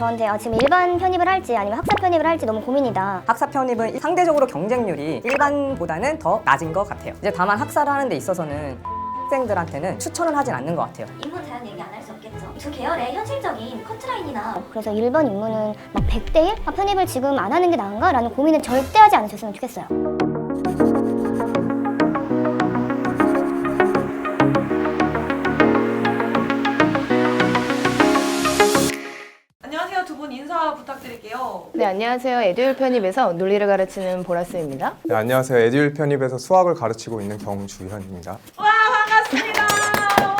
저한테 아, 지금 일반 편입을 할지 아니면 학사 편입을 할지 너무 고민이다. 학사 편입은 상대적으로 경쟁률이 일반보다는 더 낮은 것 같아요. 이제 다만 학사를 하는 데 있어서는 학생들한테는 추천을 하진 않는 것 같아요. 인문 자연 얘기 안 할 수 없겠죠. 두 계열의 현실적인 커트라인이나 그래서 일반 인문은 막 100대 1? 아, 편입을 지금 안 하는 게 나은가? 라는 고민을 절대 하지 않으셨으면 좋겠어요. 인사 부탁드릴게요. 네, 안녕하세요. 에듀윌 편입에서 논리를 가르치는 보라스입니다. 네, 안녕하세요. 에듀윌 편입에서 수학을 가르치고 있는 경주현입니다. 와 반갑습니다.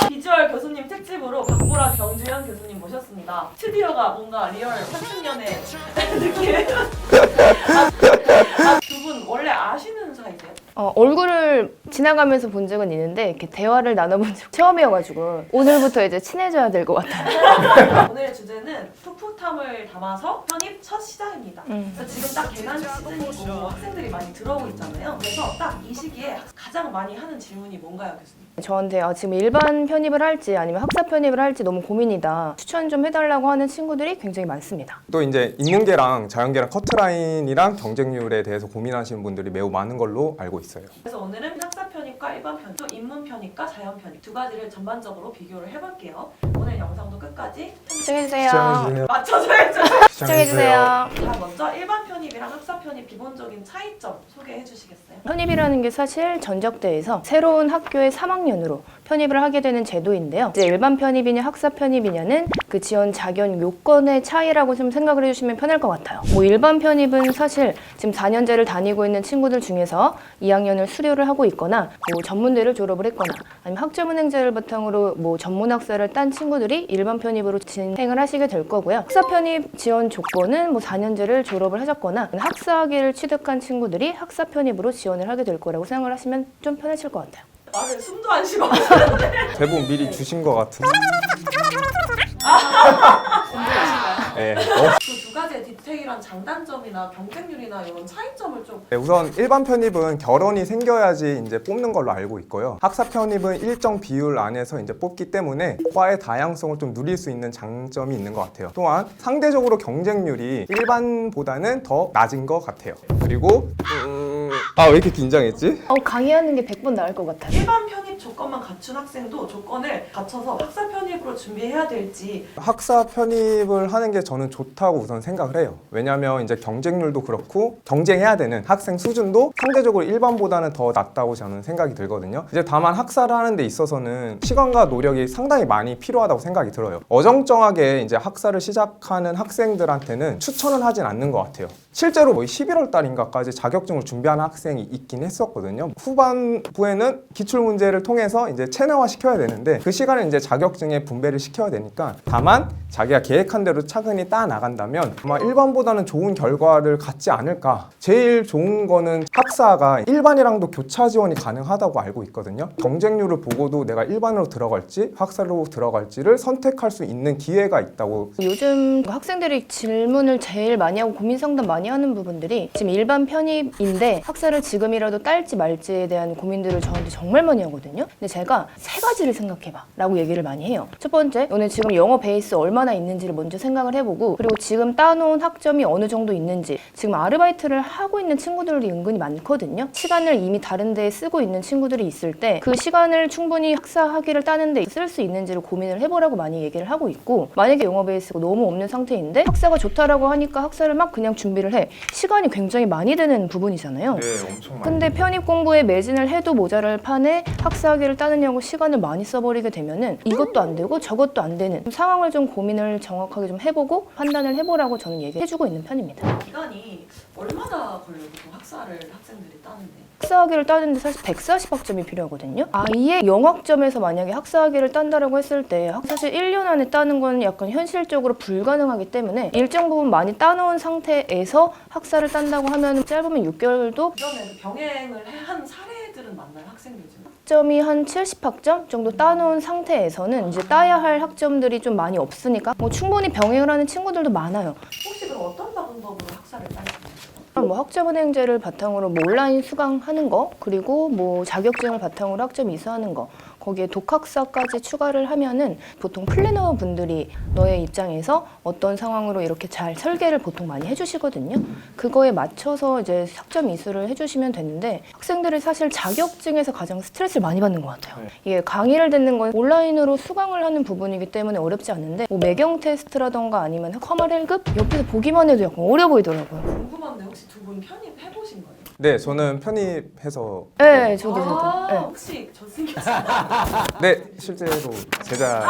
비주얼 교수님 특집으로 박보라 경주현 교수님 모셨습니다. 스튜디오가 뭔가 리얼 30년의 느낌. 아, 두분 원래 아시는 사이세요? 어, 얼굴을 지나가면서 본 적은 있는데 이렇게 대화를 나눠본 적 처음이어가지고 오늘부터 이제 친해져야 될 것 같아요. 오늘의 주제는 풋풋함을 담아서 편입 첫 시작입니다. 음. 그래서 지금 딱 개강 시즌이고 학생들이 많이 들어오고 있잖아요. 그래서 딱 이 시기에 가장 많이 하는 질문이 뭔가요, 교수님? 저한테 아, 지금 일반 편입을 할지 아니면 학사 편입을 할지 너무 고민이다. 추천 좀 해달라고 하는 친구들이 굉장히 많습니다. 또 이제 인문계랑 자연계랑 커트라인이랑 경쟁률에 대해서 고민하시는 분들이 매우 많은 걸로 알고 있어요. 그래서 오늘은 학사 편입과 일반 편입, 또 인문 편입과 자연 편입 두 가지를 전반적으로 비교를 해볼게요. 오늘 영상도 끝까지 시청해주세요. 시청해주세요. 맞춰줘야죠. 시청해주세요. 자, 먼저 일반 편입이랑 학사 편입 기본적인 차이점 소개해 주시겠어요? 편입이라는 게 사실 전적대에서 새로운 학교의 3학년으로 편입을 하게 되는 제도인데요. 이제 일반 편입이냐 학사 편입이냐는 그 지원 자격 요건의 차이라고 좀 생각을 해주시면 편할 것 같아요. 뭐 일반 편입은 사실 지금 4년제를 다니고 있는 친구들 중에서 2학년을 수료를 하고 있거나 뭐 전문대를 졸업을 했거나 아니면 학점은행제를 바탕으로 뭐 전문학사를 딴 친구들이 일반 편입으로 진행을 하시게 될 거고요. 학사 편입 지원 조건은 뭐 4년제를 졸업을 하셨거나 학사학위를 취득한 친구들이 학사 편입으로 지원을 하게 될 거라고 생각을 하시면 좀 편하실 것 같아요. 말을 숨도 안 쉬고 대부분 미리 주신 것 같은. 네. 어, 그 두 가지의 디테일한 장단점이나 경쟁률이나 이런 차이점을 좀 네, 우선 일반 편입은 결혼이 생겨야지 이제 뽑는 걸로 알고 있고요. 학사 편입은 일정 비율 안에서 이제 뽑기 때문에 과의 다양성을 좀 누릴 수 있는 장점이 있는 것 같아요. 또한 상대적으로 경쟁률이 일반보다는 더 낮은 것 같아요. 그리고 음... 아 왜 이렇게 긴장했지? 어, 강의하는 게 100번 나을 것 같아요. 일반 편입 조건만 갖춘 학생도 조건을 갖춰서 학사 편입으로 준비해야 될지 학사 편입을 하는 게 저는 좋다고 우선 생각을 해요. 왜냐하면 이제 경쟁률도 그렇고 경쟁해야 되는 학생 수준도 상대적으로 일반보다는 더 낮다고 저는 생각이 들거든요. 이제 다만 학사를 하는 데 있어서는 시간과 노력이 상당히 많이 필요하다고 생각이 들어요. 어정쩡하게 이제 학사를 시작하는 학생들한테는 추천을 하진 않는 것 같아요. 실제로 뭐 11월 달인가까지 자격증을 준비하는 학생이 있긴 했었거든요. 후반부에는 기출 문제를 통해서 이제 체내화 시켜야 되는데 그 시간을 이제 자격증에 분배를 시켜야 되니까 다만 자기가 계획한 대로 차근히 따 나간다면 아마 일반보다는 좋은 결과를 갖지 않을까. 제일 좋은 거는 학사가 일반이랑도 교차 지원이 가능하다고 알고 있거든요. 경쟁률을 보고도 내가 일반으로 들어갈지 학사로 들어갈지를 선택할 수 있는 기회가 있다고 요즘 학생들이 질문을 제일 많이 하고 고민 상담 많이 하는 부분들이 지금 일반 편입인데 학사를 지금이라도 딸지 말지에 대한 고민들을 저한테 정말 많이 하거든요. 근데 제가 세 가지를 생각해봐 라고 얘기를 많이 해요. 첫 번째, 오늘 지금 영어 베이스 얼마나 있는지를 먼저 생각을 해보고 그리고 지금 따놓은 학점이 어느 정도 있는지 지금 아르바이트를 하고 있는 친구들이 은근히 많거든요. 시간을 이미 다른 데에 쓰고 있는 친구들이 있을 때 그 시간을 충분히 학사 학위를 따는 데 쓸 수 있는지를 고민을 해보라고 많이 얘기를 하고 있고 만약에 영어 베이스가 너무 없는 상태인데 학사가 좋다라고 하니까 학사를 막 그냥 준비를 해 시간이 굉장히 많이 드는 부분이잖아요. 네, 엄청 많이 근데 편입 공부에 매진을 해도 모자랄 판에 학사 학위를 따느냐고 시간을 많이 써버리게 되면은 이것도 안 되고 저것도 안 되는 상황을 좀 고민을 정확하게 좀 해보고 판단을 해보라고 저는 얘기해주고 있는 편입니다. 기간이 얼마나 걸려요? 보통 학사를 학생들이 따는데 학사 학위를 따는데 사실 140학 점이 필요하거든요. 아예 영학점에서 만약에 학사 학위를 딴다라고 했을 때 사실 1년 안에 따는 건 약간 현실적으로 불가능하기 때문에 일정 부분 많이 따놓은 상태에서 학사를 딴다고 하면 짧으면 6개월도 그전에 그 병행을 해- 한 사례들은 많나요? 학생들 중에? 학점이 한 70학점 정도 따놓은 상태에서는 이제 따야 할 학점들이 좀 많이 없으니까 뭐 충분히 병행을 하는 친구들도 많아요. 혹시 그럼 어떤 방법으로 학사를 따시나요? 뭐 학점은행제를 바탕으로 뭐 온라인 수강하는 거 그리고 뭐 자격증을 바탕으로 학점 이수하는 거 거기에 독학사까지 추가를 하면은 보통 플래너 분들이 너의 입장에서 어떤 상황으로 이렇게 잘 설계를 보통 많이 해주시거든요. 그거에 맞춰서 이제 학점 이수를 해주시면 되는데 학생들이 사실 자격증에서 가장 스트레스를 많이 받는 것 같아요. 이게 강의를 듣는 건 온라인으로 수강을 하는 부분이기 때문에 어렵지 않은데 뭐 매경 테스트라던가 아니면 커말 1급 옆에서 보기만 해도 약간 어려 보이더라고요. 혹시 두 분 편입 해 보신 거예요? 네, 저는 편입해서 네, 저도 저도. 아, 네. 혹시 저승 교수님 네, 실제로 제자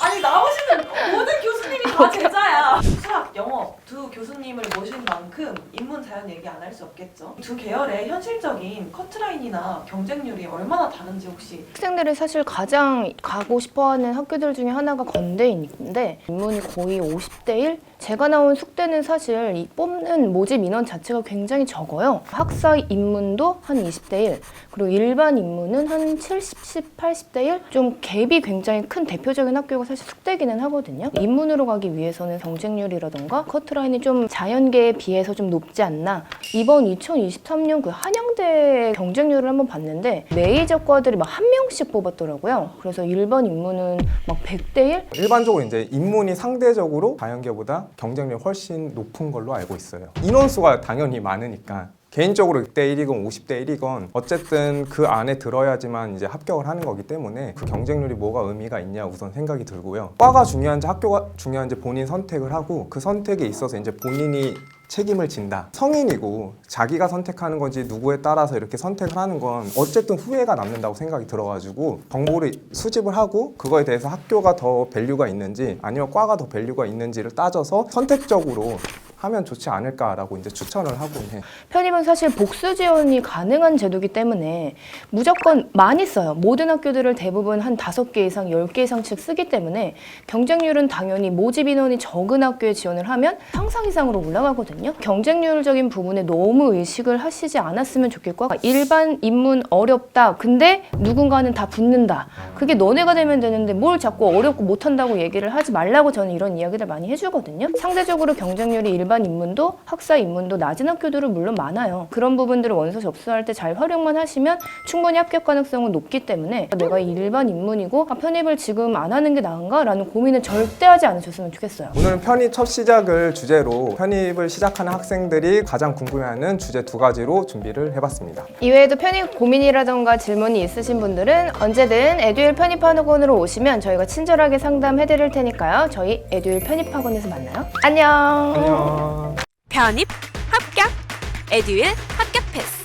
아니 나오시는 모든 교수님이 다 제자야. 수학, 교수님을 모신 만큼 인문 자연 얘기 안 할 수 없겠죠. 두 계열의 현실적인 커트라인이나 경쟁률이 얼마나 다른지 혹시 학생들이 사실 가장 가고 싶어하는 학교들 중에 하나가 건대인데 인문이 거의 50대 1? 제가 나온 숙대는 사실 이 뽑는 모집 인원 자체가 굉장히 적어요. 학사 인문도 한 20대 1, 그리고 일반 인문은 한 70, 80대 1? 좀 갭이 굉장히 큰 대표적인 학교가 사실 숙대기는 하거든요. 인문으로 가기 위해서는 경쟁률이라던가 커트라인이 좀 자연계에 비해서 좀 높지 않나. 이번 2023년 그 한양대 경쟁률을 한번 봤는데 메이저 과들이 막 한 명씩 뽑았더라고요. 그래서 일반 인문은 막 100대 1? 일반적으로 이제 인문이 상대적으로 자연계보다 경쟁력이 훨씬 높은 걸로 알고 있어요. 인원수가 당연히 많으니까. 개인적으로 6대 1이건 50대 1이건 어쨌든 그 안에 들어야지만 이제 합격을 하는 거기 때문에 그 경쟁률이 뭐가 의미가 있냐 우선 생각이 들고요. 과가 중요한지 학교가 중요한지 본인 선택을 하고 그 선택에 있어서 이제 본인이 책임을 진다. 성인이고 자기가 선택하는 건지 누구에 따라서 이렇게 선택을 하는 건 어쨌든 후회가 남는다고 생각이 들어가지고 정보를 수집을 하고 그거에 대해서 학교가 더 밸류가 있는지 아니면 과가 더 밸류가 있는지를 따져서 선택적으로 하면 좋지 않을까라고 이제 추천을 하고 해. 편입은 사실 복수 지원이 가능한 제도이기 때문에 무조건 많이 써요. 모든 학교들을 대부분 한 다섯 개 이상, 열 개 이상씩 쓰기 때문에 경쟁률은 당연히 모집 인원이 적은 학교에 지원을 하면 상상 이상으로 올라가거든요. 경쟁률적인 부분에 너무 의식을 하시지 않았으면 좋겠고 일반 인문 어렵다. 근데 누군가는 다 붙는다. 그게 너네가 되면 되는데 뭘 자꾸 어렵고 못한다고 얘기를 하지 말라고 저는 이런 이야기를 많이 해주거든요. 상대적으로 경쟁률이 일반 인문도 학사 인문도 낮은 학교들은 물론 많아요. 그런 부분들을 원서 접수할 때 잘 활용만 하시면 충분히 합격 가능성은 높기 때문에 내가 일반 인문이고 아, 편입을 지금 안 하는 게 나은가? 라는 고민을 절대 하지 않으셨으면 좋겠어요. 오늘은 편입 첫 시작을 주제로 편입을 시작하는 학생들이 가장 궁금해하는 주제 두 가지로 준비를 해봤습니다. 이외에도 편입 고민이라던가 질문이 있으신 분들은 언제든 에듀일 편입학원으로 오시면 저희가 친절하게 상담해 드릴 테니까요. 저희 에듀일 편입학원에서 만나요. 안녕. 안녕. 편입 합격 에듀윌 합격 패스